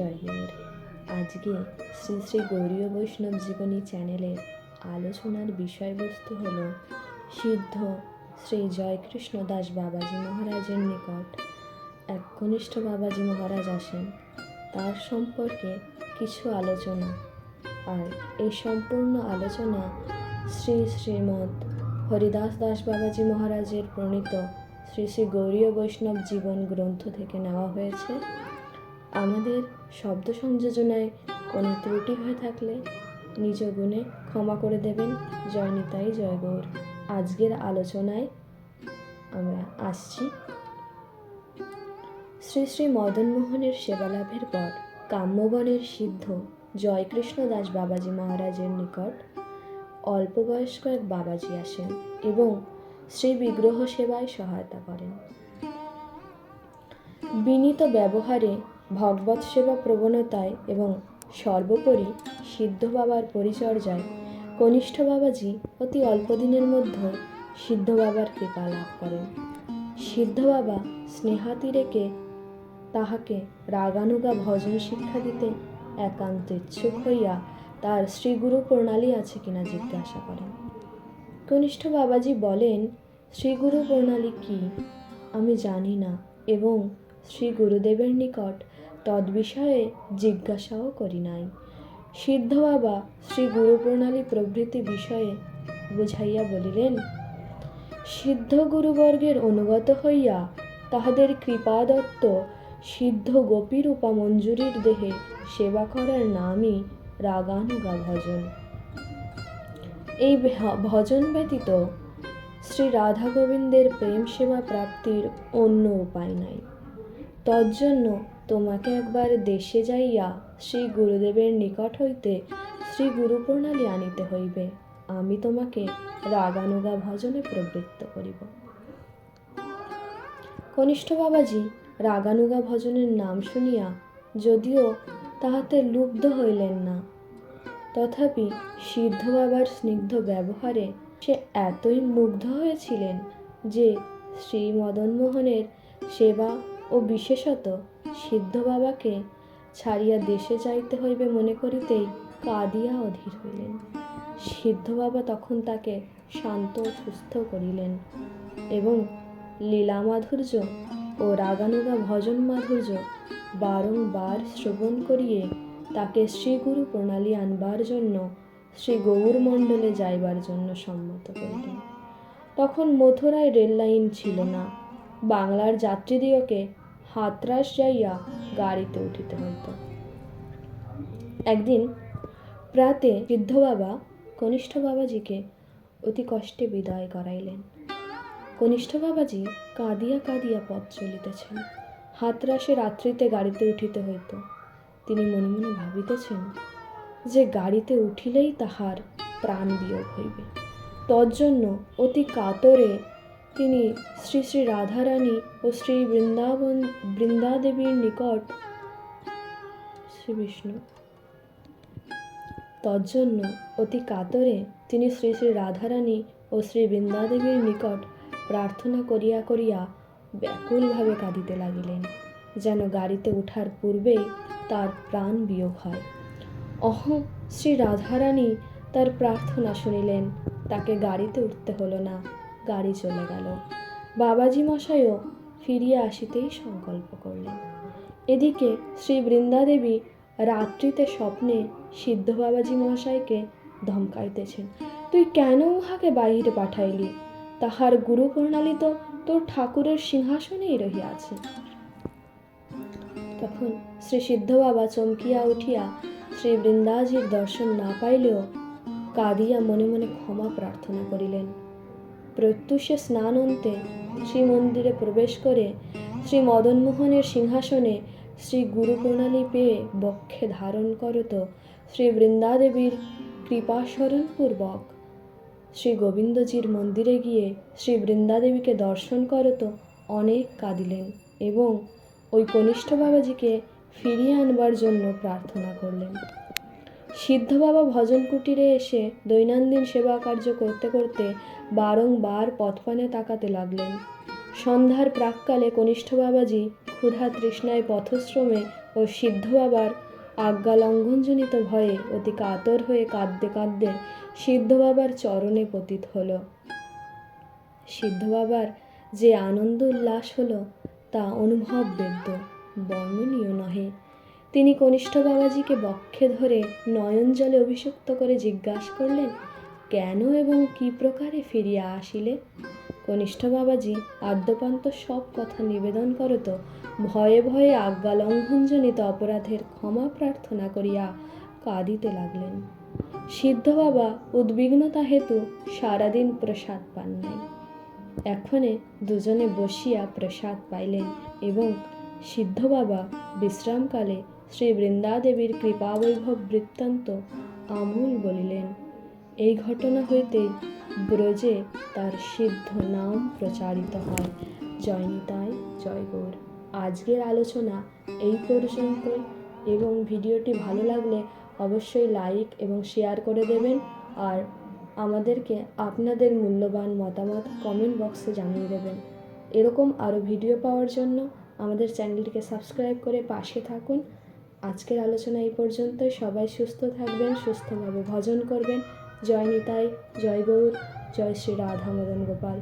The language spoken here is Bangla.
আজকে শ্রী শ্রী গৌরীয় বৈষ্ণব জীবনী চ্যানেলের আলোচনার বিষয়বস্তু হল সিদ্ধ শ্রী জয়কৃষ্ণ দাস বাবাজি মহারাজের নিকট। এক কনিষ্ঠ বাবাজি মহারাজ আসেন। তার সম্পর্কে কিছু আলোচনা। আর এই সম্পূর্ণ আলোচনা শ্রী শ্রীমৎ হরিদাস দাস বাবাজি মহারাজের প্রণীত শ্রী শ্রী গৌরীয় বৈষ্ণব জীবন গ্রন্থ থেকে নেওয়া হয়েছে। আমাদের শব্দ সংযোজনায় কোনো ত্রুটি হয়ে থাকলে নিজ গুণে ক্ষমা করে দেবেন জয় নিতাই জয় গৌর আজকের আলোচনায় আমরা আসছি শ্রী শ্রী মদনমোহনের সেবালাভের পর কাম্যবনের সিদ্ধ জয়কৃষ্ণ দাস বাবাজি মহারাজের নিকট অল্প বয়স্ক এক বাবাজি আসেন এবং শ্রী বিগ্রহ সেবায় সহায়তা করেন। বিনীত ব্যবহারে ভগবত সেবা প্রবণতায় এবং সর্বোপরি সিদ্ধ বাবার পরিচর্যায় কনিষ্ঠ বাবাজি অতি অল্প দিনের মধ্যে সিদ্ধ বাবার কৃপা লাভ করেন। সিদ্ধ বাবা স্নেহাতিরেকে তাহাকে রাগানুগা ভজন শিক্ষা দিতে একান্ত ইচ্ছুক হইয়া তার শ্রীগুরু প্রণালী আছে কিনা জিজ্ঞাসা করেন। কনিষ্ঠ বাবাজি বলেন, শ্রীগুরু প্রণালী কি? আমি জানি না এবং শ্রী গুরুদেবের নিকট তদ্বিষয়ে জিজ্ঞাসাও করি নাই। সিদ্ধ বাবা শ্রী গুরু প্রণালী প্রভৃতি বিষয়ে বুঝাইয়া বলিলেন, সিদ্ধ গুরুবর্গের অনুগত হইয়া তাহাদের কৃপাদত্ত সিদ্ধ গোপীরূপা মঞ্জুরির দেহে সেবা করার নামই রাগানুগা ভজন এই ভজন ব্যতীত শ্রী রাধা গোবিন্দের প্রেম সেবা প্রাপ্তির অন্য উপায় নাই। তজ্জন্য তোমাকে একবার দেশে যাইয়া শ্রী গুরুদেবের নিকট হইতে শ্রী গুরু প্রণালী আনিতে হইবে। আমি তোমাকে রাগানুগা ভজনে প্রবৃত্ত করিব। কনিষ্ঠ বাবাজি, রাগানুগা ভজনের নাম শুনিয়া যদিও তাহাতে লুব্ধ হইলেন না, তথাপি সিদ্ধ বাবার স্নিগ্ধ ব্যবহারে সে এতই মুগ্ধ হয়েছিলেন যে শ্রী মদনমোহনের সেবা ও বিশেষত সিদ্ধ বাবাকে ছাড়িয়া দেশে যাইতে হইবে মনে করিতেই কাঁদিয়া অধীর হইলেন। সিদ্ধ বাবা তখন তাকে শান্ত সুস্থ করিলেন এবং লীলা মাধুর্য ও রাগানুগা ভজন মাধুর্য বারংবার শ্রবণ করিয়ে তাকে শ্রীগুরু প্রণালী আনবার জন্য শ্রী গৌর মণ্ডলে যাইবার জন্য সম্মত করিলেন। তখন মথুরায় রেল লাইন ছিল না। বাংলার যাত্রীদিগকে হাতরাস যাইয়া গাড়িতে উঠিতে হইত। একদিন প্রাতে বৃদ্ধ বাবা কনিষ্ঠ বাবাজিকে অতি কষ্টে বিদায় করাইলেন। কনিষ্ঠ বাবাজি কাঁদিয়া কাঁদিয়া পথ চলিতেছেন। হাতরাসে রাত্রিতে গাড়িতে উঠিতে হইত। তিনি মনে মনে ভাবিতেছেন যে গাড়িতে উঠিলেই তাহার প্রাণ বিয়োগ হইবে। তজ্জন্য অতি কাতরে তিনি শ্রী শ্রী রাধারানী ও শ্রী বৃন্দাবন, বৃন্দাদেবীর নিকট শ্রী বিষ্ণু। তজ্জন্য অতি কাতরে তিনি শ্রী শ্রী রাধারানী ও শ্রী বৃন্দাদেবীর নিকট প্রার্থনা করিয়া করিয়া ব্যাকুলভাবে কাঁদিতে লাগিলেন, যেন গাড়িতে ওঠার পূর্বেই তার প্রাণ বিয়োগ হয়। অহং, শ্রী রাধারানী তার প্রার্থনা শুনিলেন, তাকে গাড়িতে উঠতে হলো না। গাড়ি চলে গেল। বাবাজি মশাইও ফিরিয়া আসিতেই সংকল্প করলেন। এদিকে শ্রী বৃন্দাদেবী রাত্রিতে স্বপ্নে সিদ্ধ বাবাজি মহাশয়কে ধমকাইতেছেন, তুই কেন উহাকে বাহিরে পাঠাইলি? তাহার গুরু প্রণালী তো তোর ঠাকুরের সিংহাসনেই রহিয়াছে। তখন শ্রী সিদ্ধ বাবা চমকিয়া উঠিয়া শ্রী বৃন্দাজির দর্শন না পাইলেও কাঁদিয়া মনে মনে ক্ষমা প্রার্থনা করিলেন। প্রত্যুষে স্নান অন্তে শ্রী মন্দিরে প্রবেশ করে শ্রী মদনমোহনের সিংহাসনে শ্রী গুরু প্রণালী পেয়ে বক্ষে ধারণ করত শ্রী বৃন্দাদেবীর কৃপাস্মরণপূর্বক শ্রী গোবিন্দজির মন্দিরে গিয়ে শ্রী বৃন্দাদেবীকে দর্শন করত অনেক কাঁদিলেন এবং ওই কনিষ্ঠ বাবাজিকে ফিরিয়ে আনবার জন্য প্রার্থনা করলেন। সিদ্ধ বাবা ভজন কুটিরে এসে দৈনন্দিন সেবা কার্য করতে করতে বারংবার পথপানে তাকাতে লাগলেন। সন্ধ্যার প্রাককালে কনিষ্ঠ বাবাজি ক্ষুধা তৃষ্ণায় পথশ্রমে ও সিদ্ধ বাবার আজ্ঞা লঙ্ঘনজনিত ভয়ে অতি কাতর হয়ে কাঁদতে কাঁদতে সিদ্ধ বাবার চরণে পতিত হল। সিদ্ধ বাবার যে আনন্দ উল্লাস হলো, তা অনুভব বর্ণনীয় নহে। তিনি কনিষ্ঠ বাবাজিকে বক্ষে ধরে নয়ন জলে অভিষিক্ত করে জিজ্ঞাসা করলেন, কেন এবং কি প্রকারে ফিরিয়া আসিলে? কনিষ্ঠ বাবাজি আদ্যপান্ত সব কথা নিবেদন করত ভয়ে ভয়ে আজ্ঞা লঙ্ঘনজনিত অপরাধের ক্ষমা প্রার্থনা করিয়া কাঁদিতে লাগলেন। সিদ্ধ বাবা উদ্বিগ্নতা হেতু সারাদিন প্রসাদ পান নাই। এক্ষণে দুজনে বসিয়া প্রসাদ পাইলেন এবং সিদ্ধ বাবা বিশ্রামকালে শ্রী বৃন্দাদেবীর কৃপাবৈভব বৃত্তান্ত আমূল বলিলেন। এই ঘটনা হইতে ব্রজে তার সিদ্ধ নাম প্রচারিত হয়। জয় নিতাই, জয় গৌর। আজকের আলোচনা এই পর্যন্ত এবং ভিডিওটি ভালো লাগলে অবশ্যই লাইক এবং শেয়ার করে দেবেন আর আমাদেরকে আপনাদের মূল্যবান মতামত কমেন্ট বক্সে জানিয়ে দেবেন। এরকম আরও ভিডিও পাওয়ার জন্য আমাদের চ্যানেলটিকে সাবস্ক্রাইব করে পাশে থাকুন। আজকের আলোচনা এই পর্যন্ত সবাই সুস্থ থাকবেন, সুস্থভাবে ভজন করবেন। জয় নিতাই, জয় গৌর, জয় শ্রী রাধা মদন গোপাল।